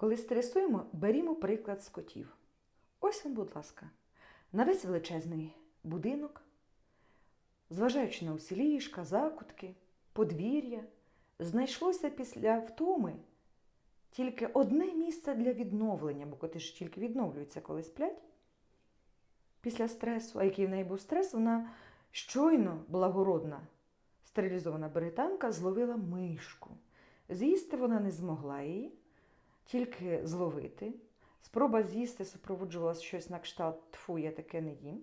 Коли стресуємо, берімо приклад з котів. Ось він, будь ласка, на весь величезний будинок, зважаючи на усі ліжка, закутки, подвір'я, знайшлося після втоми тільки одне місце для відновлення, бо коти ж тільки відновлюються, коли сплять. Після стресу, а який в неї був стрес, вона щойно благородна стерилізована британка зловила мишку. З'їсти вона не змогла її, тільки зловити. Спроба з'їсти супроводжувалася щось на кшталт тфу, я таке не їм.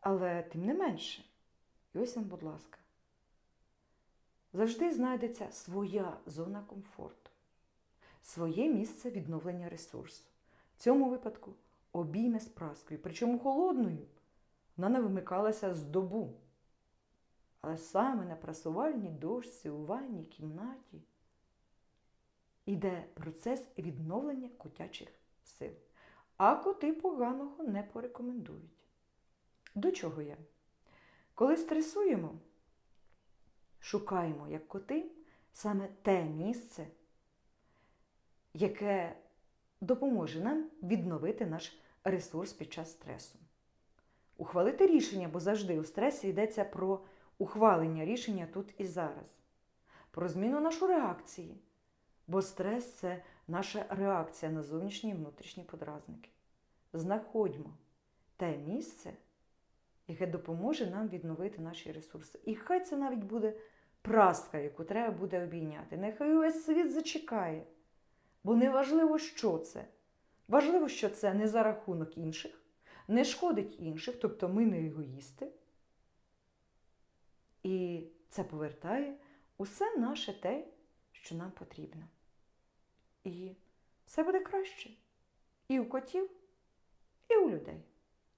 Але тим не менше, і ось вам, будь ласка, завжди знайдеться своя зона комфорту, своє місце відновлення ресурсу. В цьому випадку обійме з праскою, причому холодною. Вона не вимикалася з добу. Але саме на прасувальній дошці у ванній кімнаті йде процес відновлення котячих сил. А коти поганого не порекомендують. До чого я? Коли стресуємо, шукаємо, як коти, саме те місце, яке допоможе нам відновити наш ресурс під час стресу. Ухвалити рішення, бо завжди у стресі йдеться про ухвалення рішення тут і зараз, про зміну нашої реакції, бо стрес це наша реакція на зовнішні і внутрішні подразники. Знаходьмо те місце, яке допоможе нам відновити наші ресурси. І хай це навіть буде праска, яку треба буде обійняти. Нехай увесь світ зачекає. Бо не важливо, що це. Важливо, що це не за рахунок інших, не шкодить інших, тобто ми не егоїсти. І це повертає усе наше те, що нам потрібно. І все буде краще і у котів, і у людей.